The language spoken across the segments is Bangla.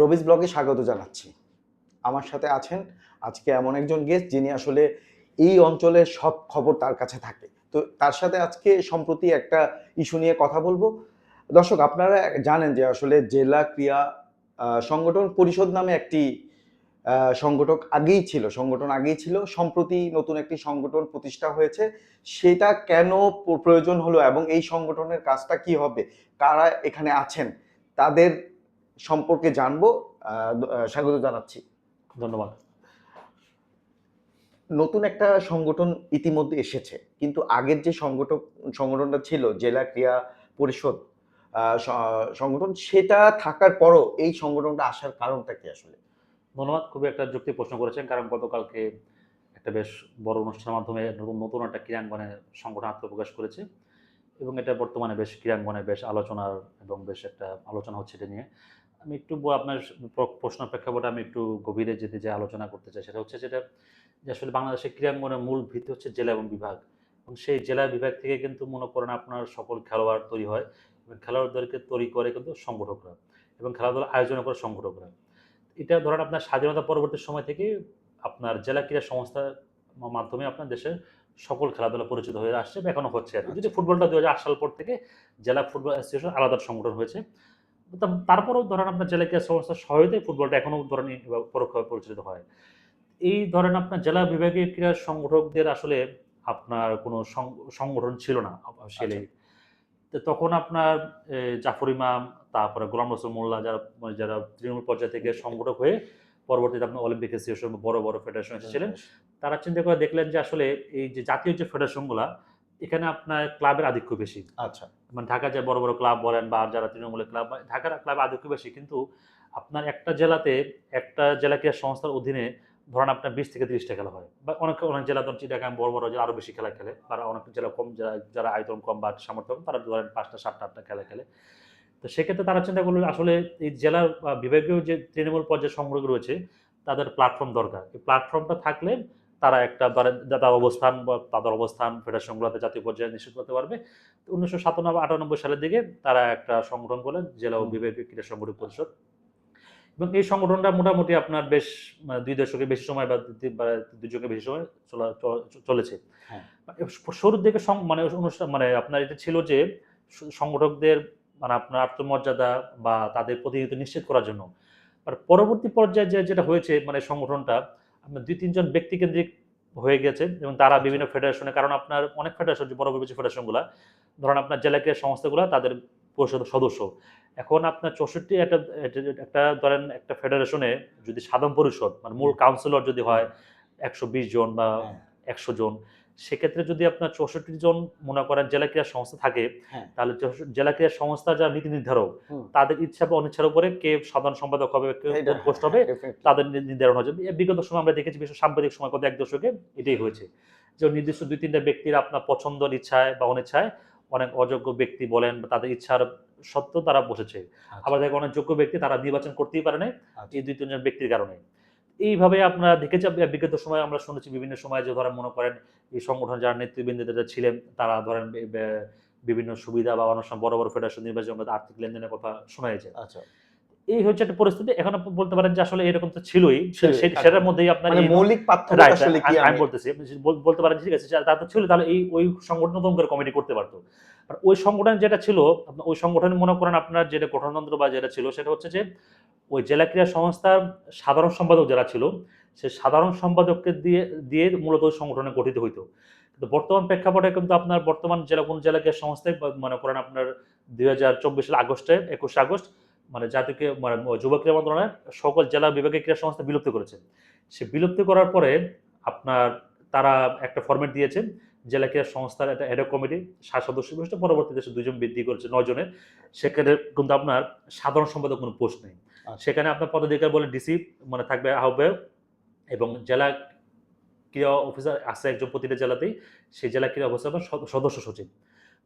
রবিজ ব্লগে স্বাগত জানাচ্ছি। আমার সাথে আছেন আজকে এমন একজন গেস্ট যিনি আসলে এই অঞ্চলের সব খবর তার কাছে থাকে। তো তার সাথে আজকে সম্প্রতি একটা ইস্যু নিয়ে কথা বলব। দর্শক, আপনারা জানেন যে আসলে জেলা ক্রিয়া সংগঠন পরিষদ নামে একটি সংগঠক আগেই ছিল, সংগঠন আগেই ছিল, সম্প্রতি নতুন একটি সংগঠন প্রতিষ্ঠা হয়েছে। সেটা কেন প্রয়োজন হলো এবং এই সংগঠনের কাজটা কি হবে, কারা এখানে আছেন, তাদের সম্পর্কে জানব স্বাগত জানাচ্ছি। ধন্যবাদ। নতুন একটা সংগঠন ইতিমধ্যে এসেছে কিন্তু আগের যে সংগঠন সংগঠনটা ছিল জেলা ক্রিয়া পরিষদ সংগঠন সেটা থাকার পরও এই সংগঠনটা আসার কারণটা কি আসলে? ধন্যবাদ খুবই একটা যুক্তি প্রশ্ন করেছেন কারণ গতকালকে একটা বেশ বড় অনুষ্ঠানের মাধ্যমে নতুন নতুন একটা ক্রীড়াঙ্গনে সংগঠন আত্মপ্রকাশ করেছে এবং এটা বর্তমানে বেশ ক্রীড়াঙ্গনে বেশ আলোচনার এবং বেশ একটা আলোচনা হচ্ছে এটা নিয়ে। আমি একটু আপনার প্রশ্ন প্রেক্ষাপটে আমি একটু গভীরে যেতে যে আলোচনা করতে চাই সেটা হচ্ছে যেটা যে আসলে বাংলাদেশের ক্রীড়াঙ্গনের মূল ভিত্তি হচ্ছে জেলা এবং বিভাগ। এবং সেই জেলা বিভাগ থেকে কিন্তু মনে করেন আপনার সকল খেলোয়াড় তৈরি হয় এবং খেলোয়াড়দেরকে তৈরি করে কিন্তু সংগঠকরা এবং খেলাধুলা আয়োজন করে সংগঠকরা। এটা ধরেন আপনার স্বাধীনতা পরবর্তী সময় থেকে আপনার জেলা ক্রীড়া সংস্থার মাধ্যমে আপনার দেশের সকল খেলাধুলা পরিচিত হয়ে আসছে বা এখনও হচ্ছে আর কি। যদি ফুটবলটা দু হাজার আট সাল পর থেকে জেলা ফুটবল অ্যাসোসিয়েশন আলাদা সংগঠন হয়েছে তারপরেও ধরেন আপনার জেলা ক্রীড়া সংস্থার সহায়তায় ফুটবলটা এখনও ধরেন পরোক্ষভাবে পরিচালিত হয়। এই ধরেন আপনার জেলা বিভাগীয় ক্রীড়া সংগঠকদের আসলে আপনার কোনো সংগঠন ছিল না আসলে তো তখন আপনার জাফর ইমাম তারপরে গোলাম রসুল মোল্লা যারা মানে যারা তৃণমূল পর্যায় থেকে সংগঠক হয়ে পরবর্তীতে আপনার অলিম্পিক অ্যাসোসিয়েশন বড় বড় ফেডারেশন এসেছিলেন তারা চিন্তা করে দেখলেন যে আসলে এই যে জাতীয় যে ফেডারেশনগুলো এখানে আপনার ক্লাবের আধিক্য বেশি। আচ্ছা। মানে ঢাকা যে বড় বড় ক্লাব বলেন বা যারা তৃণমূলের ক্লাব ঢাকার ক্লাব আধিক্য বেশি কিন্তু আপনার একটা জেলাতে একটা জেলা ক্রীড়া সংস্থার অধীনে ধরেন আপনার বিশ থেকে তিরিশটা খেলা হয় বা অনেক অনেক জেলা ধরুন চিটাগাং বড় বড় জেলা আরও বেশি খেলা খেলে বা অনেক জেলা কম যারা যারা আয়তন কম বা সামর্থ্য কম তারা ধরেন পাঁচটা সাতটা আটটা খেলা খেলে। তো সেক্ষেত্রে তারা চিন্তা করল আসলে এই জেলার বা বিভাগীয় যে তৃণমূল পর্যায়ে সংগ্রহ রয়েছে তাদের প্ল্যাটফর্ম দরকার। এই প্ল্যাটফর্মটা থাকলে তারা একটা ধরেন তাদের অবস্থান বা তাদের অবস্থান ফেডারেশনগুলোতে জাতীয় পর্যায়ে নিশ্চিত করতে পারবে উনিশশো সাতানব্বই আটানব্বই সালের দিকে তারা একটা সংগঠন করলেন জেলা ও। বিভাগীয় ক্রীড়া সংগঠন পরিষদ এবং এই সংগঠনটা মোটামুটি আপনার বেশ মানে দুই দশকের বেশি সময় বা দুই- যুগের বেশি সময় চলেছে হ্যাঁ। শুরুর দিকে মানে অনুষ্ঠান মানে আপনার এটা ছিল যে সংগঠকদের মানে আপনার আত্মমর্যাদা বা তাদের প্রতিনিধিত্ব নিশ্চিত করার জন্য আর পরবর্তী পর্যায়ে যে যেটা হয়েছে মানে সংগঠনটা আপনার দুই তিনজন ব্যক্তিকেন্দ্রিক হয়ে গেছে এবং তারা বিভিন্ন ফেডারেশনে কারণ আপনার অনেক ফেডারেশন বড় বড় কিছু ফেডারেশনগুলো ধরেন আপনার জেলাকে সংস্থাগুলো তাদের পরিষদ সদস্য। এখন আপনার চৌষট্টি একটা একটা- একটা ধরেন একটা ফেডারেশনে যদি সাধারণ পরিষদ মানে মূল কাউন্সিলর যদি হয় একশো বিশ জন বা হ্যাঁ। একশো জন সেক্ষেত্রে যদি আপনার চৌষট্টি জন মনে করেন জেলা ক্রীড়া সংস্থা থাকে হ্যাঁ। তাহলে জেলা ক্রীড়া সংস্থা যারা নীতি নির্ধারক তাদের ইচ্ছা বা অনিচ্ছার উপরে কে সাধারণ সম্পাদক হবে কে পোস্ট হবে তাদের নি- নির্ধারণ হয়েছে। বিগত সময় আমরা দেখেছি বিশেষ সাম্প্রতিক সময় কত এক দশকে এটাই হয়েছে। যে নির্দিষ্ট দুই তিনটা ব্যক্তির আপনার পছন্দের ইচ্ছায় বা অনিচ্ছায় অনেক অযোগ্য ব্যক্তি বলেন বা তাদের ইচ্ছার সত্ত্বেও তারা বসেছে। আবার দেখো অনেক যোগ্য ব্যক্তি তারা নির্বাচন করতেই পারে নাই আচ্ছা। এই দুই তিনজন ব্যক্তির কারণে। এইভাবে আপনারা দেখেছি বিগত সময় আমরা শুনেছি বিভিন্ন সময় যে ধরেন মনে করেন এই সংগঠন যারা নেতৃবৃন্দ যারা ছিলেন তারা ধরেন বিভিন্ন সুবিধা বা অনেক সময় বড় বড় ফেডারেশন নির্বাচন আর্থিক লেনদেনের কথা শোনা হয়েছে আচ্ছা। এই হচ্ছে একটা পরিস্থিতি। এখন আপনি বলতে পারেন যে আসলে এরকম তো ছিলই। সেটার মধ্যেই আপনার মানে মৌলিক পার্থক্য আসলে কি আমি- বলতেছি আপনি বলতে পারেন ঠিক আছে তা তো ছিল তাহলে এই ওই সংগঠন করে কমিটি করতে পারতো। আর ওই সংগঠন যেটা ছিল ওই সংগঠন মনে করেন আপনার যেটা গঠনতন্ত্র বা যেটা ছিল সেটা হচ্ছে যে ওই জেলা ক্রীড়া সংস্থার সাধারণ সম্পাদক যারা ছিল, সে সাধারণ সম্পাদককে দিয়ে দিয়ে মূলত সংগঠনে গঠিত হইতো। কিন্তু বর্তমান প্রেক্ষাপটে কিন্তু আপনার বর্তমান জেলা, কোন জেলা ক্রীড়া সংস্থায় মনে করেন আপনার দুই হাজার চব্বিশ সাল আগস্টে, একুশে আগস্ট মানে জাতীয় মানে যুব ক্রীড়া মন্ত্রণালয় সকল জেলা বিভাগীয় ক্রীড়া সংস্থা বিলুপ্ত করেছে। সে বিলুপ্ত করার পরে আপনার তারা একটা ফরম্যাট দিয়েছেন জেলা ক্রীড়া সংস্থার একটা অ্যাডক কমিটি সাত সদস্য বিশিষ্ট, পরবর্তীতে দুজন বৃদ্ধি করেছে নয় জনের সেখানে কিন্তু আপনার সাধারণ সম্পাদক কোনো পোস্ট নেই। সেখানে আপনার পদাধিকার বলে ডিসি মানে থাকবে আহ্বায়ক এবং জেলা ক্রীড়া অফিসার আছে একজন প্রতিটা জেলাতেই সেই জেলা ক্রীড়া অফিসার সদস্য সচিব।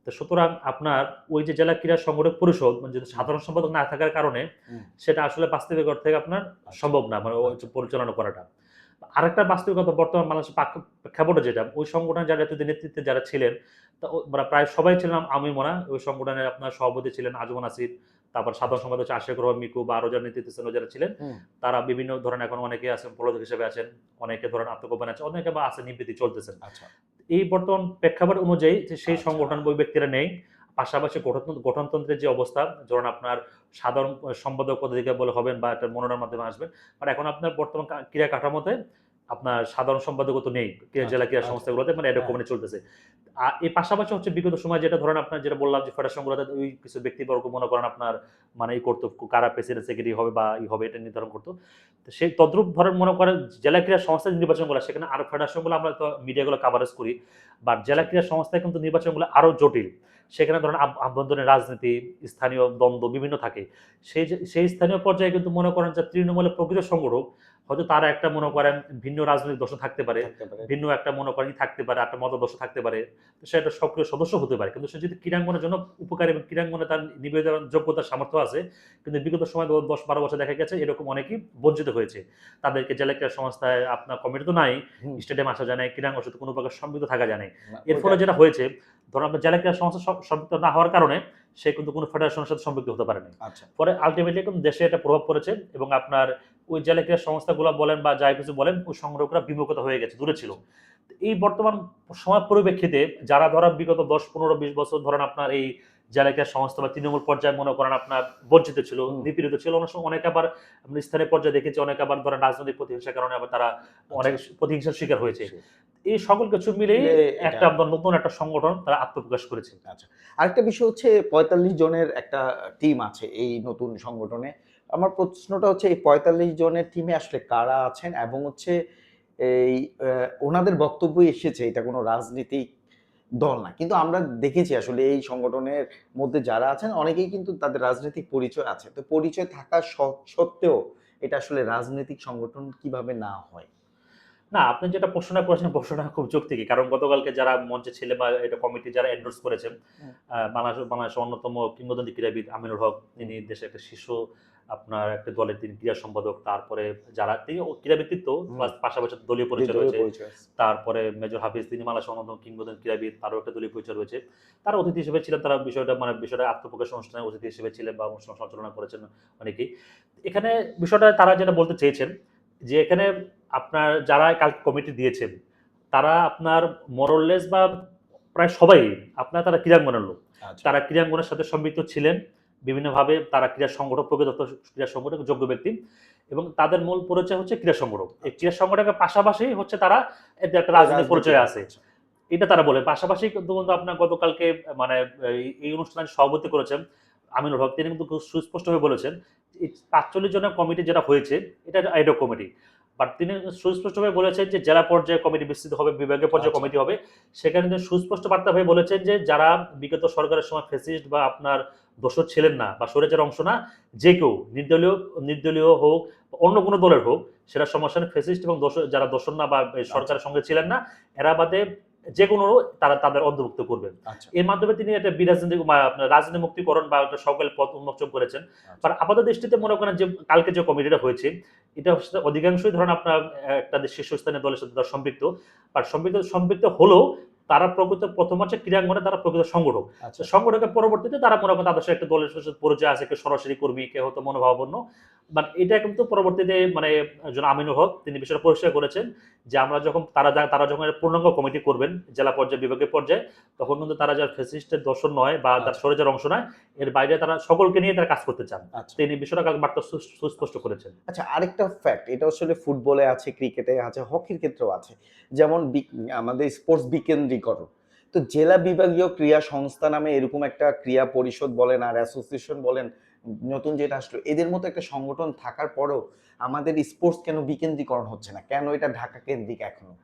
তো সুতরাং আপনার ওই যে জেলা ক্রীড়া সংগঠক পরিষদ মানে যদি সাধারণ সম্পাদক না থাকার কারণে সেটা আসলে বাস্তবিক অর্থে আপনার সম্ভব না মানে ওই পরিচালনা করাটা। আরেকটা বাস্তবিকতা বর্তমান বাংলাদেশের প্রাক- প্রেক্ষাপটে যেটা ওই সংগঠন যারা এতদিন নেতৃত্বে যারা ছিলেন তা মানে প্রায় সবাই ছিলাম আমি মনে হয় ওই সংগঠনের আপনার সভাপতি ছিলেন আজমান আসিফ তারপর সাধারণ সম্পাদক হচ্ছে আশিক রহমান মিকু বা আরও যারা নেতৃত্ব যারা ছিলেন তারা বিভিন্ন ধরনের এখন অনেকে আছেন পলাতক হিসেবে আছেন অনেকে ধরেন আত্মগোপন আছে অনেকে বা আছে নিবৃত্তি চলতেছেন। আচ্ছা। এই বর্তমান প্রেক্ষাপট অনুযায়ী যে সেই আচ্ছা। সংগঠন ওই ব্যক্তিরা নেই পাশাপাশি গঠন গঠনতন্ত্রের যে অবস্থা ধরুন আপনার সাধারণ সম্পাদক পদাধিকার বলে হবেন বা একটা মনোনয়ন মাধ্যমে আসবেন বাট এখন আপনার বর্তমান ক্রীড়া কাঠামোতে আপনার সাধারণ সম্পাদকও তো নেই জেলা ক্রীড়া আচ্ছা। সংস্থাগুলোতে মানে এরকম হ্যাঁ। কমিটি চলতেছে। আর এই পাশাপাশি হচ্ছে বিগত সময় যেটা ধরেন আপনার যেটা বললাম যে ফেডারেশনগুলোতে ওই কিছু ব্যক্তিবর্গ মনে করেন আপনার মানে এই করতো কারা প্রেসিডেন্ট সেক্রেটারি হবে বা ই হবে এটা নির্ধারণ করতো। তো সেই তদ্রুপ ধরেন মনে করেন জেলা ক্রীড়া সংস্থার নির্বাচনগুলো সেখানে আরও ফেডারেশনগুলো আমরা তো মিডিয়াগুলো কাভারেজ করি বাট জেলা ক্রীড়া সংস্থায় কিন্তু নির্বাচনগুলো আরও জটিল। সেখানে ধরেন আভ- আভ্যন্তরীণ রাজনীতি স্থানীয় দ্বন্দ্ব বিভিন্ন থাকে। সেই যে- সেই স্থানীয় পর্যায়ে কিন্তু মনে করেন যে তৃণমূলের প্রকৃত সংগঠক হয়তো তারা একটা মনে করেন ভিন্ন রাজনৈতিক দর্শন থাকতে পারে ভিন্ন একটা মনে করেন থাকতে পারে একটা মতাদর্শ থাকতে পারে সে একটা সক্রিয় সদস্য হতে পারে। কিন্তু সে যদি ক্রীড়াঙ্গনের জন্য উপকারী এবং ক্রীড়াঙ্গনে তার নিবেদন যোগ্যতার সামর্থ্য আছে কিন্তু বিগত সময় দশ- বারো বছর দেখা গেছে এরকম অনেকেই বঞ্চিত হয়েছে। তাদেরকে জেলা ক্রীড়া সংস্থায় আপনার কমিটি তো নাই স্টেডিয়াম আসা যায় না ক্রীড়াঙ্গনের সাথে কোনো প্রকার সম্পৃক্ত থাকা যায় না না, এর ফলে যেটা হয়েছে ধরুন আপনার জেলা ক্রীড়া সংস্থা সম- সম্পৃক্ত না হওয়ার কারণে সে কিন্তু কোনো ফেডারেশনের সাথে সম্পৃক্ত হতে পারেনি। আচ্ছা। পরে আলটিমেটলি কিন্তু দেশে এটা প্রভাব পড়েছে এবং আপনার ওই জেলা ক্রীড়া সংস্থাগুলো বলেন বা যাই কিছু বলেন ওই সংগ্রহকরা বিমুখতা হয়ে গেছে দূরে ছিল। এই বর্তমান সময় পরিপ্রেক্ষিতে যারা ধরা বিগত দশ পনেরো বিশ বছর ধরেন আপনার এই জেলা ক্রীড়া সংস্থা বা তৃণমূল পর্যায়ে মনে করেন আপনার বঞ্চিত ছিল। নিপীড়িত ছিল অনেক সময় অনেক আবার স্থানীয় পর্যায়ে দেখেছি অনেক আবার ধরেন রাজনৈতিক প্রতিহিংসার কারণে আবার তারা অনেক প্রতিহিংসার শিকার হয়েছে। এই সকল কিছু মিলে একটা আপনার নতুন একটা সংগঠন তারা আত্মপ্রকাশ করেছে। আচ্ছা। আরেকটা বিষয় হচ্ছে পঁয়তাল্লিশ জনের একটা টিম আছে এই নতুন সংগঠনে। আমার প্রশ্নটা হচ্ছে এই পঁয়তাল্লিশ জনের টিমে আসলে কারা আছেন এবং হচ্ছে এই ওনাদের বক্তব্য এসেছে এটা কোনো রাজনীতিক দল না। কিন্তু আমরা দেখেছি আসলে এই সংগঠনের মধ্যে যারা আছেন অনেকেই কিন্তু তাদের রাজনৈতিক পরিচয় আছে। তো পরিচয় থাকা সত্ত্বেও এটা আসলে রাজনৈতিক সংগঠন কীভাবে না হয়? না আপনি যেটা প্রশ্নটা করেছেন প্রশ্নটা খুব যৌক্তিকই। কারণ গতকালকে যারা মঞ্চে ছেলে বা এটা কমিটি যারা এন্ডোর্স করেছেন বাংলাদেশ বাংলাদেশের অন্যতম কিংবদন্তি ক্রীড়াবিদ আমিনুল হক তিনি দেশের একটা শীর্ষ আপনার একটা দলের তিনি ক্রীড়া সম্পাদক তারপরে যারা তিনি ক্রীড়াবিদ তো পাশাপাশি দলীয় পরিচয় রয়েছে। তারপরে মেজর হাফিজ তিনি মালা অন্যতম কিংবদন্তি ক্রীড়াবিদ তারও একটা দলীয় পরিচয় রয়েছে। তারা অতিথি হিসেবে ছিলেন তারা বিষয়টা মানে বিষয়টা আত্মপ্রকাশ অনুষ্ঠানে অতিথি হিসেবে ছিলেন বা অনুষ্ঠান সঞ্চালনা করেছেন অনেকেই। এখানে বিষয়টা তারা যেটা বলতে চেয়েছেন যে এখানে আপনার যারা কাল কমিটি দিয়েছেন তারা আপনার মরললেস বা প্রায় সবাই আপনার তারা ক্রীড়াঙ্গনের লোক। আচ্ছা। তারা ক্রীড়াঙ্গনের সাথে সম্পৃক্ত ছিলেন। বিভিন্নভাবে তারা ক্রীড়া সংগঠক প্রকৃত ক্রীড়া সংগঠক যোগ্য ব্যক্তি এবং তাদের মূল পরিচয় হচ্ছে ক্রীড়া সংগঠক। এই ক্রীড়া সংগঠকের পাশাপাশি হচ্ছে তারা একটা রাজনৈতিক পরিচয় আছে। এটা তারা বলে। পাশাপাশি কিন্তু কিন্তু আপনার গতকালকে মানে এই- অনুষ্ঠানে সভাপতি করেছেন আমিনুল হক। তিনি কিন্তু খুব সুস্পষ্টভাবে বলেছেন এই পাঁচচল্লিশ জনের কমিটি যেটা হয়েছে এটা আইডক কমিটি। বাট তিনি সুস্পষ্টভাবে বলেছেন যে জেলা পর্যায়ে কমিটি বিস্তৃত হবে বিভাগীয় পর্যায়ে আচ্ছা। কমিটি হবে সেখানে তিনি সুস্পষ্ট বার্তাভাবে বলেছেন যে যারা বিগত সরকারের সময় ফেসিস্ট বা আপনার দোষর ছিলেন না বা সরেচের অংশ না যে কেউ নির্দলীয় নির্দলীয় হোক অন্য কোনো দলের হোক সেটা সমস্যা ফেসিস্ট এবং দোষ যারা দোষর না বা সরকারের সঙ্গে ছিলেন না এরা বাদে যে কোনো তারা তাদের অন্তর্ভুক্ত করবেন। আচ্ছা। এর মাধ্যমে তিনি একটা বিরাজনৈতিক বা রাজনীতি মুক্তিকরণ বা একটা সকল পথ উন্মোচন করেছেন। আচ্ছা। আর আপাতত দৃষ্টিতে মনে করেন যে কালকে যে কমিটিটা হয়েছে এটা হচ্ছে অধিকাংশই ধরেন আপনার একটা শীর্ষস্থানীয় দলের সাথে সম্পৃক্ত। আর সম্পৃক্ত সম্পৃক্ত হলেও তারা প্রকৃত প্রথম হচ্ছে ক্রীড়াঙ্গনে তারা প্রকৃত সংগঠক। আচ্ছা। সংগঠকের পরবর্তীতে তারা মনে করেন তাদের সাথে একটা দলের পরিচয় আছে কেউ সরাসরি কর্মী কেউ হয়তো মনোভাবাপন্ন। বাট এটা কিন্তু পরবর্তীতে মানে একজন আমিনুল হক তিনি বিষয়টা পরিষ্কার করেছেন যে আমরা যখন তারা তারা যখন পূর্ণাঙ্গ কমিটি করবেন জেলা পর্যায়ে বিভাগীয় পর্যায়ে তখন কিন্তু তারা যারা ফেসিস্টের দর্শন নয় বা তার আচ্ছা। সরেজার অংশ নয় এর বাইরে তারা সকলকে নিয়ে তারা কাজ করতে চান। আচ্ছা। তিনি বিষয়টা কাল বার্তা সুস্পষ্ট করেছেন। আচ্ছা আরেকটা ফ্যাক্ট এটা আসলে ফুটবলে আছে ক্রিকেটে আছে হকির ক্ষেত্রেও আছে। যেমন আমাদের স্পোর্টস বিকেন্দ্রীকরণ তো জেলা বিভাগীয় ক্রীড়া সংস্থা নামে এরকম একটা ক্রিয়া পরিষদ বলেন আর অ্যাসোসিয়েশন বলেন, নতুন যেটা আসলো, এদের মতো একটা সংগঠন থাকার পরও আমাদের স্পোর্টস কেন বিকেন্দ্রীকরণ হচ্ছে না? কেন এটা ঢাকা কেন্দ্রিক এখনও?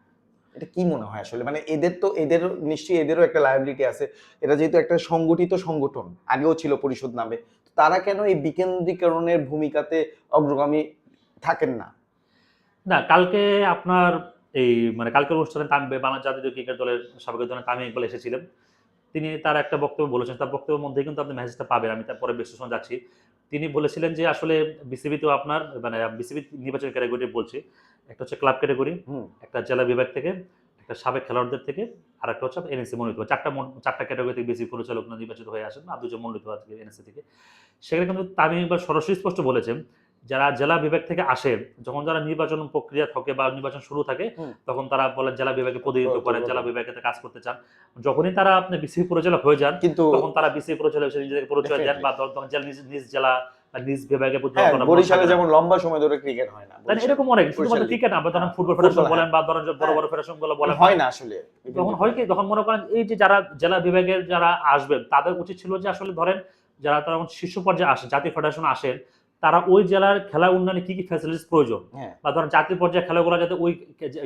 এটা কি মনে হয় আসলে? মানে এদের তো, এদের নিশ্চয়ই এদেরও একটা লায়াবিলিটি আছে। এটা যেহেতু একটা সংগঠিত সংগঠন, আগেও ছিল পরিষদ নামে তারা কেন এই বিকেন্দ্রীকরণের ভূমিকাতে অগ্রগামী থাকেন না? না, কালকে আপনার এই মানে কালকের অনুষ্ঠানে তামিম বাংলা জাতীয় ক্রিকেট দলের সাবেক দলের তামিম ইকবাল এসেছিলেন। তিনি তার একটা বক্তব্য বলেছেন তার বক্তব্যের মধ্যে কিন্তু আপনি মেসেজটা পাবেন আমি তারপরে বিশ্লেষণ যাচ্ছি। তিনি বলেছিলেন যে আসলে বিসিবি তো আপনার মানে বিসিবি নির্বাচন ক্যাটাগরি বলছি একটা হচ্ছে ক্লাব ক্যাটাগরি হুম। একটা জেলা বিভাগ থেকে একটা সাবেক খেলোয়াড়দের থেকে আর একটা হচ্ছে এনএসসি মনোনীত চারটা চারটা ক্যাটাগরি থেকে বেশি পরিচালক নির্বাচিত হয়ে আসেন আর দুজন মনোনীত আজকে এনএসসি থেকে। সেখানে কিন্তু তামিম ইকবাল সরাসরি স্পষ্ট বলেছেন যারা জেলা বিভাগ থেকে আসে যখন যারা নির্বাচন প্রক্রিয়া থাকে বা নির্বাচন শুরু থাকে তখন তারা বলে জেলা বিভাগে প্রতিনিধিত্ব করেন জেলা বিভাগে কাজ করতে চান। যখনই তারা আপনি বিসিবি পরিচালক হয়ে যান কিন্তু তখন তারা বিসিবি পরিচালক হিসেবে নিজেদেরকে পরিচয় দেন বা তখন নিজ জেলা নিজ বিভাগে হ্যাঁ পরিচালনা করার বরিশালে যেমন লম্বা সময় ধরে ক্রিকেট হয় না এরকম অনেক শুধুমাত্র ক্রিকেট না বা ধরেন হ্যাঁ, ফুটবল ফেডারেশন বলেন বা ধরেন বড় হ্যাঁ। বড় ফেডারেশনগুলো বলেন। হয় না আসলে। তখন হয় কি তখন মনে করেন এই যে যারা জেলা বিভাগের যারা আসবেন তাদের উচিত ছিল যে আসলে ধরেন যারা তারা শীর্ষ পর্যায়ে আসে জাতীয় ফেডারেশন আসেন তারা ওই জেলার খেলা উন্নয়নে কি কি ফ্যাসিলিটিস প্রয়োজন? হ্যাঁ। বা ধরেন জাতীয় পর্যায়ে খেলাগুলো যাতে ওই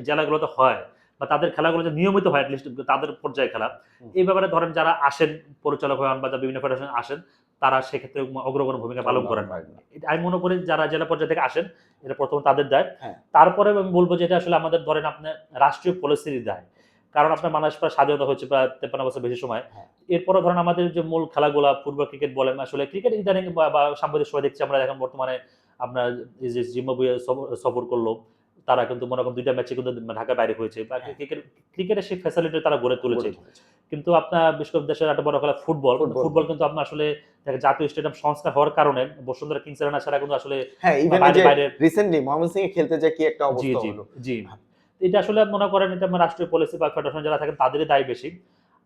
জেলাগুলোতে হয় বা তাদের খেলাগুলো যাতে নিয়মিত হয় অ্যাটলিস্ট তাদের পর্যায়ে খেলা। এই ব্যাপারে ধরেন যারা আসেন পরিচালক হন বা বিভিন্ন ফেডারেশন আসেন তারা সেক্ষেত্রে অগ্রগণ ভূমিকা পালন করেন। আমি মনে করি যারা জেলা পর্যায়ে থেকে আসেন এটা প্রথমে তাদের দায়। হ্যাঁ। তারপরে আমি বলব যে এটা আসলে আমাদের ধরেন আপনার রাষ্ট্রীয় পলিসির দায়। কারণ আপনার বাংলাদেশ প্রায় স্বাধীনতা হচ্ছে প্রায় তেপ্পান্ন বছর বেশি সময় হ্যাঁ। এরপরে ধরেন আমাদের যে মূল খেলাগুলা ফুটবল ক্রিকেট বলেন আসলে ক্রিকেট ইদানিং বা- সাম্প্রতিক সময় দেখছি আমরা এখন বর্তমানে আপনার যে জিম্বাবুয়ে সফর- করল তারা কিন্তু মনে করেন দুইটা ম্যাচে কিন্তু ঢাকার বাইরে হয়েছে বা হ্যাঁ। ক্রিকেট ক্রিকেটের সেই ফ্যাসিলিটি তারা গড়ে তুলেছে কিন্তু আপনার বিশেষ করে দেশের একটা বড় খেলা ফুটবল ফুটবল। কিন্তু আপনার আসলে জাতীয় স্টেডিয়াম সংস্কার হওয়ার কারণে বসুন্ধরা কিংস ছাড়া কিন্তু আসলে হ্যাঁ রিসেন্টলি ময়মনসিংহে খেলতে যায় কি একটা অবস্থা জি জি এটা আসলে মনে করেন এটা রাষ্ট্রীয় পলিসি বা ফেডারেশন যারা থাকেন তাদেরই দায় বেশি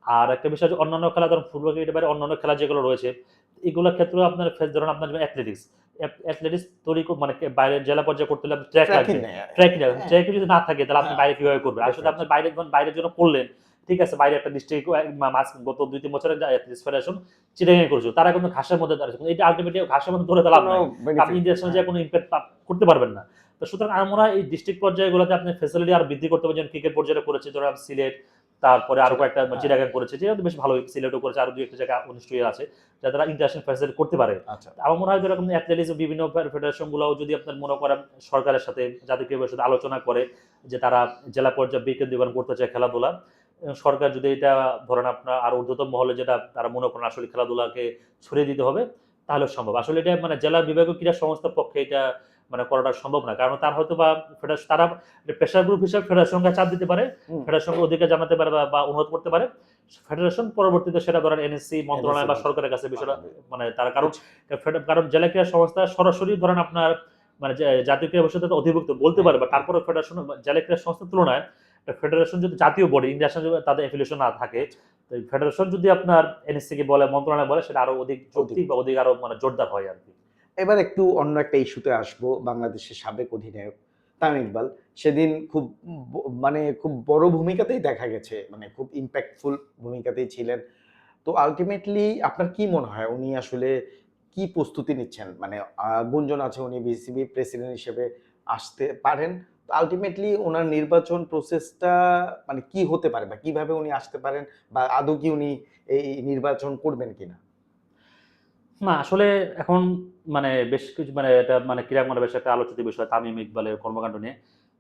আর একটা বিষয় হচ্ছে অন্যান্য খেলা ধরুন ফুটবল ক্রিকেটের বাইরে অন্যান্য খেলা যেগুলো রয়েছে এগুলোর ক্ষেত্রে আপনার ধরুন আপনার যেমন অ্যাথলেটিক্স অ্যাথলেটিক্স তৈরি মানে কে- বাইরে জেলা পর্যায়ে করতে হলে ট্র্যাক লাগবে। ট্র্যাকিং। ট্র্যাকে যদি না থাকে তাহলে আপনি হ্যাঁ। বাইরে কীভাবে করবেন আসলে আপনার বাইরে যখন বাইরের জন্য করলেন ঠিক আছে বাইরে একটা ডিস্ট্রিক্ট মাস গত দুই তিন বছরের অ্যাথলেটিক্স ফেডারেশন চিটাগাং করেছিল তারা কিন্তু ঘাসের মধ্যে দাঁড়িয়েছে কিন্তু এটা আলটিমেটলি ঘাসের মধ্যে ধরে কোনো আপনি নেই। যে কোনো ইম্প্যাক্ট করতে পারবেন না তো সুতরাং আমরা এই ডিস্ট্রিক্ট পর্যায়েগুলোতে আপনি ফেসিলিটি আর বৃদ্ধি করতে পারবেন ক্রিকেট পর্যায়ে করেছে ধরো সিলেট তারপরে আরও কয়েকটা হ্যাঁ। করেছে যেটা বেশ ভালো সিলেটও করেছে আরও দুই একটা জায়গা অনুষ্ঠিত আছে যাতে তারা ইন্টারন্যাশনাল ফেসিলিটি করতে পারে আচ্ছা আমার মনে হয় যেরকম অ্যাথলেটিক্স বিভিন্ন ফেডারেশনগুলো যদি আপনার মনে করেন সরকারের সাথে জাতীয় সাথে আলোচনা করে যে তারা জেলা পর্যায়ে বিকেন্দ্রীকরণ করতে চায় খেলাধুলা সরকার যদি এটা ধরেন আপনার আর ঊর্ধ্বতন মহলে যেটা তারা মনে করেন আসলে খেলাধুলাকে ছড়িয়ে দিতে হবে তাহলে সম্ভব আসলে এটা মানে জেলা বিভাগীয় ক্রীড়া সংস্থার পক্ষে এটা মানে করাটা সম্ভব না। কারণ তার হয়তো বা ফেডারেশন তারা প্রেশার গ্রুপ হিসেবে ফেডারেশনকে চাপ দিতে পারে। ফেডারেশনকে অধিকার জানাতে পারে বা- অনুরোধ করতে পারে। ফেডারেশন পরবর্তীতে সেটা ধরেন এনএসসি মন্ত্রণালয় বা সরকারের কাছে বিষয়টা মানে তার কারণ কারণ জেলা ক্রীড়া সংস্থা সরাসরি ধরেন আপনার মানে জাতীয় ক্রীড়া পরিষদের অধিভুক্ত বলতে পারে বা তারপরে ফেডারেশন জেলা ক্রীড়া সংস্থার তুলনায় ফেডারেশন যদি জাতীয় বডি ইন্টারন্যাশনাল তাদের অ্যাফিলিয়েশন না থাকে তো ফেডারেশন যদি আপনার এনএসসি কে বলে মন্ত্রণালয় বলে সেটা আরও অধিক যৌক্তিক বা অধিক আরও মানে জোরদার হয় আর কি। এবার একটু অন্য একটা ইস্যুতে আসব, বাংলাদেশের সাবেক অধিনায়ক তামিম ইকবাল। সেদিন খুব মানে খুব বড় ভূমিকাতেই দেখা গেছে মানে খুব ইম্প্যাক্টফুল ভূমিকাতেই ছিলেন। তো আলটিমেটলি আপনার কি মনে হয়? উনি আসলে কি প্রস্তুতি নিচ্ছেন? মানে গুঞ্জন আছে উনি বিসিবি প্রেসিডেন্ট হিসেবে আসতে পারেন। আলটিমেটলি ওনার নির্বাচন প্রসেসটা মানে কি হতে পারে বা কীভাবে উনি আসতে পারেন বা আদৌ কি উনি এই নির্বাচন করবেন কিনা? না আসলে এখন মানে বেশ কিছু মানে এটা মানে ক্রীড়া ক্রীড়াঙ্গনে বেশ একটা আলোচিত বিষয় তামিম ইকবালের কর্মকাণ্ড নিয়ে।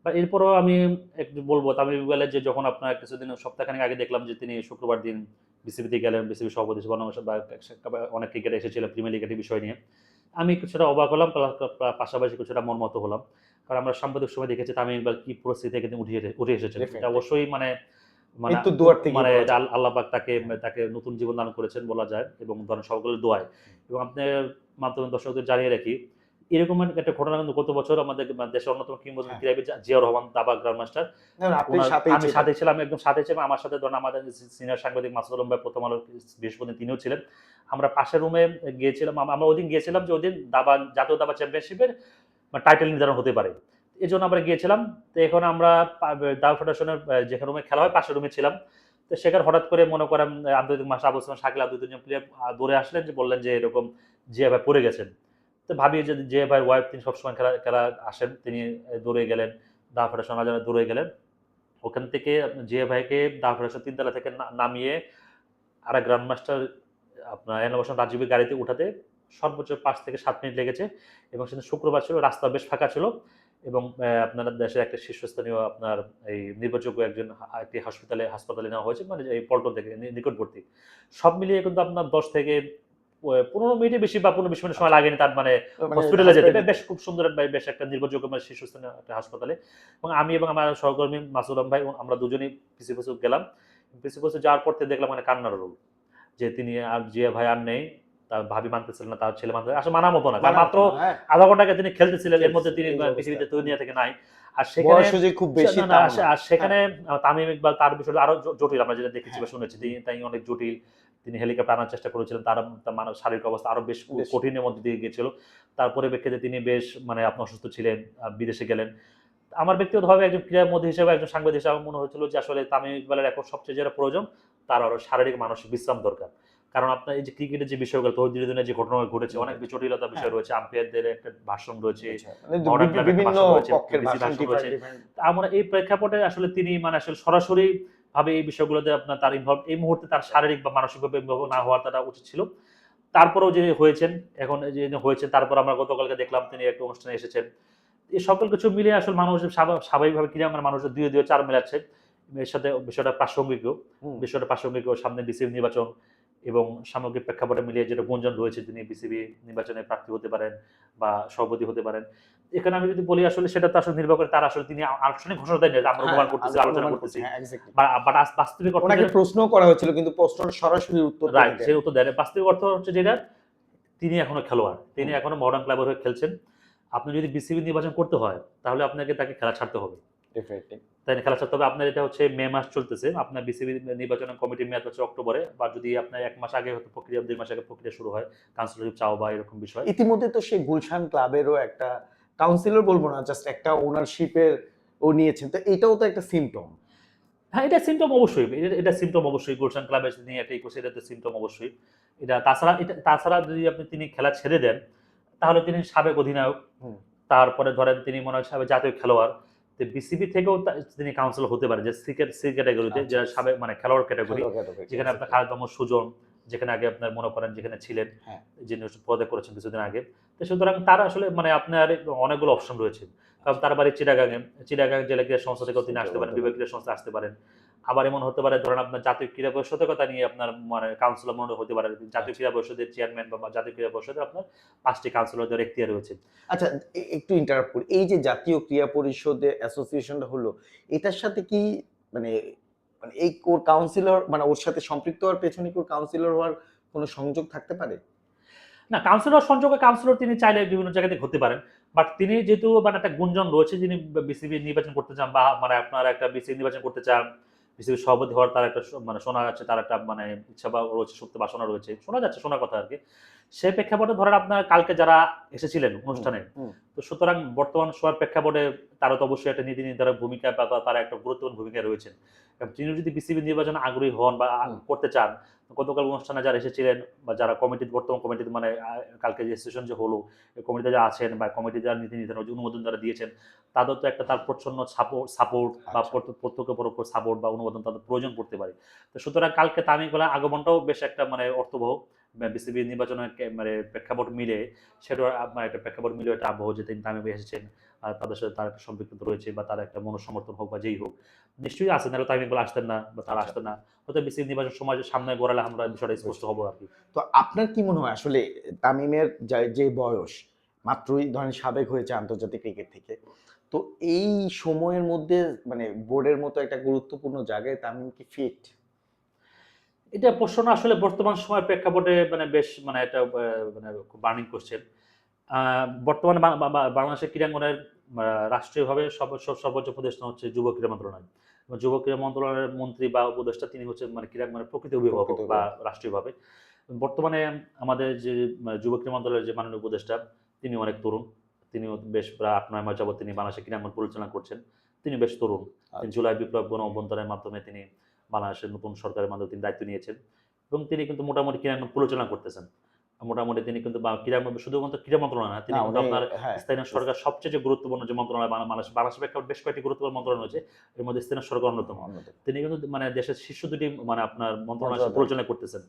বা এরপরও আমি একটু বলব তামিম ইকবালের যে যখন আপনার কিছুদিন সপ্তাহখানেক আগে দেখলাম যে তিনি শুক্রবার দিন বিসিবিতে গেলেন বিসিবি সভাপতি বা অনেক ক্রিকেটে এসেছিলেন প্রিমিয়ার লিগের বিষয় নিয়ে। আমি কিছুটা অবাক হলাম পাশাপাশি কিছুটা মর্মত হলাম। কারণ আমরা সাম্প্রতিক সময় দেখেছি তামিম ইকবাল কি পরিস্থিতি থেকে উঠে উঠে এসেছেন। এটা অবশ্যই মানে মানে মৃত্যু দুয়ার থেকে মানে আল্লাহ পাক তাকে তাকে নতুন জীবন দান করেছেন বলা যায় এবং ধরেন সকলের দোয়ায়। এবং আপনার মাধ্যমে দর্শকদের জানিয়ে রাখি এরকম একটা ঘটনা কিন্তু গত বছর আমাদের দেশের অন্যতম কিংবদন্তি হ্যাঁ। ক্রীড়াবিদ জিয়া রহমান দাবা গ্রান্ড মাস্টার আমি সাথে ছিলাম একদম সাথে ছিলাম। আমার সাথে ধরুন আমাদের সিনিয়র সাংবাদিক মাসুদ আলম ভাই প্রথম বৃহস্পতি তিনিও ছিলেন। আমরা পাশের রুমে গিয়েছিলাম আম- আমরা ওদিন গিয়েছিলাম যে ওদিন দাবা জাতীয় দাবা চ্যাম্পিয়নশিপের টাইটেল নির্ধারণ হতে পারে। এই জন্য আমরা গিয়েছিলাম। তো এখন আমরা দাবা ফেডারেশনের যেখানে রুমে খেলা হয়, পাশের রুমে ছিলাম। তো সেখানে হঠাৎ করে মনে করেন আন্তর্জাতিক মাসা আবু সালাম, শাকিল আব্দুল দুজন প্লেয়ার দৌড়ে আসলেন যে বললেন যে এরকম জিয়া ভাই পড়ে গেছেন। তো ভাবি যে জিয়া ভাইয়ের ওয়াইফ তিনি সবসময় খেলা খেলা আসেন। তিনি দৌড়ে গেলেন দা ফেডারেশন দৌড়ে গেলেন। ওখান থেকে জিয়া ভাইকে দা ফেডারেশন তিনতলা থেকে নামিয়ে আর এক গ্র্যান্ড মাস্টার আপনার এনবসন রাজীবের গাড়িতে উঠাতে সর্বোচ্চ পাঁচ থেকে সাত মিনিট লেগেছে এবং সেদিন শুক্রবার ছিল, রাস্তা বেশ ফাঁকা ছিল। এবং আপনার দেশের একটা শীর্ষস্থানীয় আপনার এই নির্ভরযোগ্য একজন একটি হাসপাতালে হাসপাতালে নেওয়া হয়েছে মানে এই পল্টন থেকে নিকটবর্তী। সব মিলিয়ে কিন্তু আপনার দশ থেকে পনেরো মিনিটের বেশি বা পনেরো বিশ মিনিট সময় লাগেনি তার মানে মানে হসপিটালে যেতে। বেশ খুব সুন্দর একটা- বেশ একটা নির্ভরযোগ্য মানে শীর্ষস্থানীয় একটা হাসপাতালে। এবং আমি এবং আমার সহকর্মী মাসুদ আলম ভাই আমরা দুজনেই পিছু পিছু গেলাম। বিসিবি বসে যাওয়ার পর থেকে দেখলাম মানে কান্নার রোল যে তিনি আর জিয়া ভাই আর নেই। তার ভাবি মানতেছিলেন না তার ছেলে মানতে আসলে মানার মতো না। কারণ মাত্র হ্যাঁ, আধা ঘণ্টা আগে তিনি খেলতেছিলেন এর মধ্যে তিনি পৃথিবীতে দুনিয়া থেকে নাই। আর সেখানে খুব বেশি আর সেখানে তামিম ইকবাল তার বিষয়টা আরও জটিল আমরা যেটা দেখেছি বা হ্যাঁ। শুনেছি। তিনি তাই অনেক জটিল। তিনি হেলিকপ্টার আনার চেষ্টা করেছিলেন তার তার মানব শারীরিক অবস্থা আরও বেশ। কঠিনের মধ্যে দিয়ে গিয়েছিল। তার পরিপ্রেক্ষিতে তিনি বেশ মানে আপনি অসুস্থ ছিলেন বিদেশে গেলেন। আমার ব্যক্তিগতভাবে একজন ক্রীড়া মধ্যে হিসেবে একজন সাংবাদিক হিসেবে আমার মনে হয়েছিল যে আসলে তামিম ইকবালের এখন সবচেয়ে যেটা প্রয়োজন তার আরও শারীরিক মানসিক বিশ্রাম দরকার। কারণ আপনার এই যে ক্রিকেটের যে বিষয়গুলো তহিদুর দিনের যে ঘটনা ঘটেছে অনেক জটিলতা বিষয় হ্যাঁ। রয়েছে আম্পায়ারদের একটা ভাষণ রয়েছে আচ্ছা, মানে বিভিন্ন পক্ষের ভাষণ রয়েছে। আমরা এই প্রেক্ষাপটে আসলে তিনি মানে আসলে সরাসরি ভাবে এই বিষয়গুলোতে আপনার তার ইনভলভ এই মুহূর্তে তার শারীরিক বা মানসিকভাবে involve না হওয়ার তারা উচিত ছিল তারপরেও যে হয়েছেন এখন যে হয়েছেন তারপর আমরা গতকালকে দেখলাম তিনি একটা অনুষ্ঠানে এসেছেন এই সকল কিছু মিলে আসলে মানুষ স্বাভা- স্বাভাবিকভাবে ক্রীড়াঙ্গনের মানুষ দুই দুই চার মেলাচ্ছে এর সাথে বিষয়টা প্রাসঙ্গিকও হুম। বিষয়টা প্রাসঙ্গিক সামনে বিসিবি নির্বাচন এবং সামগ্রিক প্রেক্ষাপটে মিলিয়ে যেটা গুঞ্জন রয়েছে তিনি বিসিবি নির্বাচনে প্রার্থী হতে পারেন বা সভাপতি হতে পারেন। এখানে আমি যদি বলি আসলে সেটা তো আসলে নির্ভর করে তার আসলে তিনি আনুষ্ঠানিক ঘোষণা দেন যে আমরা হ্যাঁ, অনুমান করতেছি আলোচনা করতেছি হ্যাঁ, বাট বাস্তবিক অর্থে ওনাকে প্রশ্ন করা হয়েছিল কিন্তু প্রশ্নের সরাসরি উত্তর রাইট দেন। সে উত্তর দেন বাস্তবিক অর্থ হচ্ছে যেটা তিনি এখনও খেলোয়াড় তিনি এখনও মডার্ন ক্লাবের হয়ে খেলছেন। আপনি যদি বিসিবি নির্বাচন করতে হয় তাহলে আপনাকে তাকে খেলা ছাড়তে হবে। Definitely। তাই খেলা ছাড়তে হবে আপনার এটা হচ্ছে মে মাস চলতেছে। আপনার বিসিবি নির্বাচন কমিটির মেয়াদ হচ্ছে অক্টোবরে। বা যদি আপনার এক মাস আগে হয়তো প্রক্রিয়া দুই মাস আগে প্রক্রিয়া শুরু হয় কাউন্সিলরশিপ চাও বা এরকম বিষয়। ইতিমধ্যে তো সে গুলশান ক্লাবেরও একটা কাউন্সিলর বলব না জাস্ট একটা ওনারশিপের ও নিয়েছেন। তো এটাও তো একটা সিমটম হ্যাঁ এটা সিমটম অবশ্যই। এটা- এটা সিমটম অবশ্যই। গুলশান ক্লাবে নিয়ে একটা ইকোসি এটা তো সিমটম অবশ্যই। এটা তাছাড়া এটা তাছাড়া যদি আপনি তিনি খেলা ছেড়ে দেন তাহলে তিনি সাবেক অধিনায়ক। তারপরে ধরেন তিনি মনে হয় সাবেক জাতীয় খেলোয়াড়। তো বিসিবি থেকেও তিনি কাউন্সিলর হতে পারে যে ক্রিকেট সি ক্যাটাগরিতে যারা আচ্ছা। সাবেক মানে খেলোয়াড় ক্যাটাগরি যেখানে যেখানে আপনার খালেদ মোহাম্মদ সুজন যেখানে আগে আপনার মনে করেন যেখানে ছিলেন হ্যাঁ। যিনি পদে করেছেন কিছুদিন আগে তো সুতরাং তার আসলে মানে আপনার অনেকগুলো অপশন রয়েছে কারণ তার বাড়ি চিটাগাঙে চিটাগাং জেলা ক্রীড়া সংস্থা থেকেও তিনি আসতে পারেন বিভাগ ক্রীড়া সংস্থা আসতে পারেন আবার এমন হতে পারে ধরেন আপনার জাতীয় ক্রীড়া পরিষদের কথা নিয়ে আপনার মানে কাউন্সিলর মনে হতে পারে জাতীয় ক্রীড়া পরিষদের চেয়ারম্যান বা জাতীয় ক্রীড়া পরিষদের আপনার পাঁচটি কাউন্সিলরদের এখতিয়ার রয়েছে। আচ্ছা একটু ইন্টারাপ্ট করি। এই যে জাতীয় ক্রীড়া পরিষদের অ্যাসোসিয়েশনটা হলো এটার সাথে কি মানে মানে এই কোর কাউন্সিলর মানে ওর সাথে সম্পৃক্ত হওয়ার পেছনে কোর কাউন্সিলর হওয়ার কোনো সংযোগ থাকতে পারে? না কাউন্সিলর সংযোগে কাউন্সিলর তিনি চাইলে বিভিন্ন জায়গাতে হতে পারেন। বাট তিনি যেহেতু মানে একটা গুঞ্জন রয়েছে যিনি বিসিবি নির্বাচন করতে চান বা মানে আপনার একটা বিসিবি নির্বাচন করতে চান বিসিবি সভাপতি হওয়ার তার একটা মানে শোনা যাচ্ছে, তার একটা মানে ইচ্ছা বা রয়েছে সুপ্ত বাসনা রয়েছে। শোনা যাচ্ছে শোনা কথা আর কি। সেই প্রেক্ষাপটে ধরেন আপনার কালকে যারা এসেছিলেন অনুষ্ঠানে তো সুতরাং বর্তমান সময়ের প্রেক্ষাপটে তারা তো অবশ্যই একটা নীতি নির্ধারক ভূমিকা বা তারা একটা গুরুত্বপূর্ণ ভূমিকায় রয়েছেন তিনি যদি বিসিবি নির্বাচনে আগ্রহী হন বা করতে চান গতকাল অনুষ্ঠানে যারা এসেছিলেন বা যারা কমিটি বর্তমান কমিটিতে মানে কালকে যে সেশন যে হলো কমিটিতে যারা আছেন বা কমিটি যারা নীতি নির্ধারণ অনুমোদন যারা দিয়েছেন তাদের তো একটা তার প্রচ্ছন্ন সাপোর্ট বা আচ্ছা। প্রত্যক্ষ পরোক্ষ সাপোর্ট বা অনুমোদন তাদের প্রয়োজন পড়তে পারে। তো সুতরাং কালকে তামিম ইকবালের আগমনটাও বেশ একটা মানে অর্থবহ। বিসিবি নির্বাচনের মানে প্রেক্ষাপট মিলে সেটা আপনার একটা প্রেক্ষাপট মিলে একটা আবহ যে তিনি তামিম এসেছেন আর তাদের সাথে তার একটা সম্পৃক্ত রয়েছে বা তার একটা মনোসমর্থন হোক বা যেই হোক। নিশ্চয়ই আসেন নাহলে তামিম ইকবাল আসতেন না বা তারা আচ্ছা। আসতেন না। হয়তো বিসিবি নির্বাচন সময় সামনে গড়ালে আমরা বিষয়টা স্পষ্ট হব আর কি। তো আপনার কি মনে হয় আসলে তামিমের যে বয়স মাত্রই ধরেন সাবেক হয়েছে আন্তর্জাতিক ক্রিকেট থেকে তো এই সময়ের মধ্যে মানে বোর্ডের মতো একটা গুরুত্বপূর্ণ জায়গায় তামিম কি ফিট এটা প্রশ্ন আসলে বর্তমান সময়ের প্রেক্ষাপটে মানে বেশ মানে এটা মানে বার্নিং কোশ্চেন বর্তমানে বাংলাদেশের ক্রীড়াঙ্গনের রাষ্ট্রীয়ভাবে সর্বোচ্চ উপদেষ্টা হচ্ছে যুব ক্রীড়া মন্ত্রণালয়। এবং যুব ক্রীড়া মন্ত্রণালয়ের মন্ত্রী বা উপদেষ্টা তিনি হচ্ছেন মানে ক্রীড়াঙ্গনের প্রকৃত অভিভাবক বা রাষ্ট্রীয়ভাবে। বর্তমানে আমাদের যে মানে যুব ক্রীড়া মন্ত্রণালয়ের যে মাননীয় উপদেষ্টা তিনি অনেক তরুণ। তিনিও বেশ প্রায় আট নয় মাস যাবত তিনি বাংলাদেশের ক্রীড়াঙ্গন পরিচালনা করছেন। তিনি বেশ তরুণ। জুলাই বিপ্লব গণ অভ্যন্তরের মাধ্যমে তিনি বাংলাদেশের নতুন সরকারের মাধ্যমে তিনি দায়িত্ব নিয়েছেন। এবং তিনি কিন্তু মোটামুটি ক্রীড়াঙ্গন পরিচালনা করতেছেন। মোটামুটি তিনি কিন্তু ক্রীড়া শুধুমাত্র ক্রীড়া মন্ত্রণালয় না তিনি কিন্তু আপনার হ্যাঁ স্থানীয় সরকার সবচেয়ে যে গুরুত্বপূর্ণ যে মন্ত্রণালয় বাংলাদেশ বাংলাদেশ প্রেক্ষাপটে বেশ কয়েকটি গুরুত্বপূর্ণ মন্ত্রণালয় রয়েছে। এর মধ্যে স্থানীয় সরকার অন্যতম। তিনি কিন্তু মানে দেশের শীর্ষ দুটি মানে আপনার মন্ত্রণালয়। পরিচালনা করতেছেন।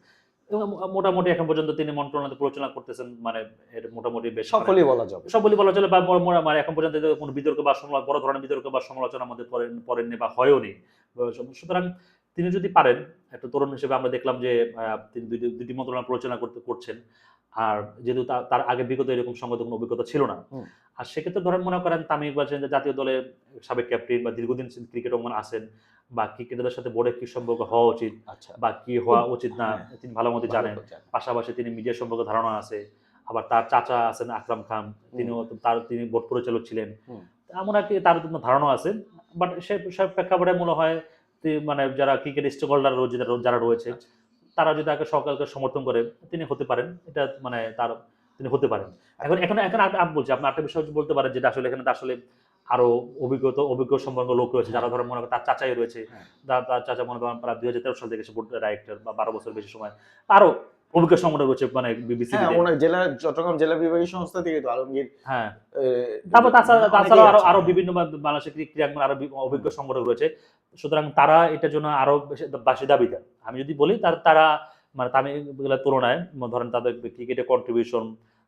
মোটামুটি এখন পর্যন্ত তিনি মন্ত্রণালয় পরিচালনা করতেছেন মানে এর মোটামুটি বেশ মানে- সকলেই বলা যাবে। সব বলি চলে বা মানে এখন পর্যন্ত কোনো বিতর্ক বা সমালোচনা বড় ধরনের বিতর্ক বা সমালোচনা আমাদের পড়েন পড়েননি বা হয়ও নি সুতরাং তিনি যদি পারেন একটা তরুণ হিসেবে আমরা দেখলাম যে তিনি দুটি দুটি মন্ত্রণালয় পরিচালনা করতে করছেন। আর যেহেতু তার আগে বিগত এরকম সংগত কোনো অভিজ্ঞতা ছিল না। আর সেক্ষেত্রে ধরেন মনে করেন তামিম ইকবাল যে জাতীয় দলের সাবেক ক্যাপ্টেন বা দীর্ঘদিন ক্রিকেট অঙ্গন আছেন বা ক্রিকেটারদের সাথে বোর্ডের কি সম্পর্ক হওয়া উচিত আচ্ছা। বা কি হওয়া উচিত না হ্যাঁ। তিনি ভালো মতো জানেন। পাশাপাশি তিনি মিডিয়া সম্পর্কে ধারণা আছে। আবার তার চাচা আছেন আকরাম খান। তিনিও তার তিনি বোর্ড পরিচালক ছিলেন। এমন একটি তার জন্য ধারণা আছে বাট সে সব প্রেক্ষাপটে মনে হয় মানে যারা ক্রিকেট স্টেক হোল্ডার যারা রয়েছে আচ্ছা। তারা যদি তাকে সকালকে সমর্থন করে তিনি হতে পারেন এটা মানে তার তিনি হতে পারেন এখন এখন এখন আপনি বলছি আপনি একটা বিষয় বলতে পারেন যেটা আসলে এখানে আসলে আরও অভিজ্ঞতা অভিজ্ঞ সম্পর্ক লোক রয়েছে যারা ধরেন মনে করেন তার চাচাই রয়েছে হ্যাঁ। তার তার চাচা মনে করেন প্রায় দুই হাজার তেরো সাল থেকে সে বোর্ড ডাইরেক্টর বা বারো বছর বেশি সময় আরও রয়েছে মানে বিবিসি হ্যাঁ ওনার জেলা চট্টগ্রাম জেলা বিভাগীয় সংস্থা থেকে তো আলমগীর হ্যাঁ। তারপর তাছাড়া তাছাড়াও আরও আরও বিভিন্ন বা- বাংলাদেশের ক্রীড়াঙ্গন আরও অভিজ্ঞ সংগঠক রয়েছে। সুতরাং তারা এটার জন্য আরও বেশি বাসী দাবিদার। আমি যদি বলি তার তারা মানে তামিমের তুলনায় ধরেন তাদের ক্রিকেটে কন্ট্রিবিউশন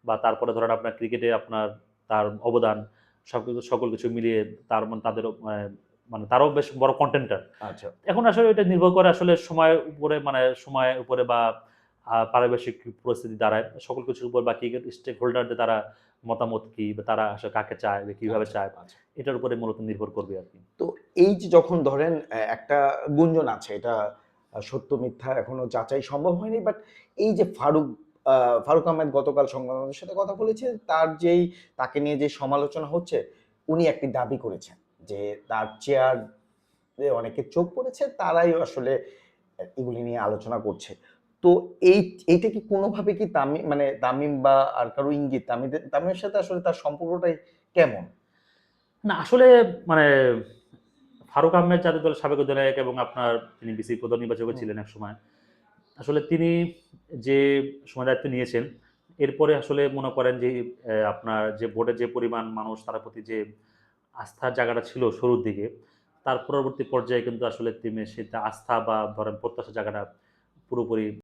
বা তারপরে ধরেন আপনার ক্রিকেটে আপনার তার অবদান সবকিছু সকল কিছু মিলিয়ে তার মানে তাদের মানে- মানে তারও বেশ বড় কন্টেন্টার আচ্ছা। এখন আসলে এটা নির্ভর করে আসলে সময়ের উপরে মানে সময়ের উপরে বা পারিপার্শ্বিক পরিস্থিতি দাঁড়ায় সকল কিছুর উপর বা ক্রিকেট স্টেক হোল্ডারদের তারা মতামত কি বা তারা আসলে কাকে চায় বা কীভাবে চায় আচ্ছা। এটার উপরে মূলত নির্ভর করবে আর কি তো এই যে যখন ধরেন একটা গুঞ্জন আছে এটা সত্য মিথ্যা এখনও যাচাই সম্ভব হয়নি বাট এই যে ফারুক ফারুক আহমেদ গতকাল সংবাদমাধ্যমের সাথে কথা বলেছে তার যেই তাকে নিয়ে যে সমালোচনা হচ্ছে উনি একটি দাবি করেছেন যে তার চেয়ার অনেকে চোখ পড়েছে তারাই আসলে এগুলি নিয়ে আলোচনা করছে তো এই এইটা কি কোনোভাবে কি তামিম মানে তামিম বা আর কারও ইঙ্গিত? তামিমের তামিমের সাথে আসলে তার সম্পর্কটাই কেমন? না আসলে মানে ফারুক আহমেদ জাতীয় দলের সাবেক অধিনায়ক এবং আপনার তিনি বিসি প্রধান নির্বাচক ছিলেন এক সময় আসলে তিনি যে সময় দায়িত্ব নিয়েছেন এরপরে আসলে মনে করেন যে আপনার যে বোর্ডের যে পরিমাণ মানুষ তার প্রতি যে আস্থার জায়গাটা ছিল শুরুর দিকে তার পরবর্তী পর্যায়ে কিন্তু আসলে তিনি সেটা আস্থা বা ধরেন প্রত্যাশা জায়গাটা পুরোপুরি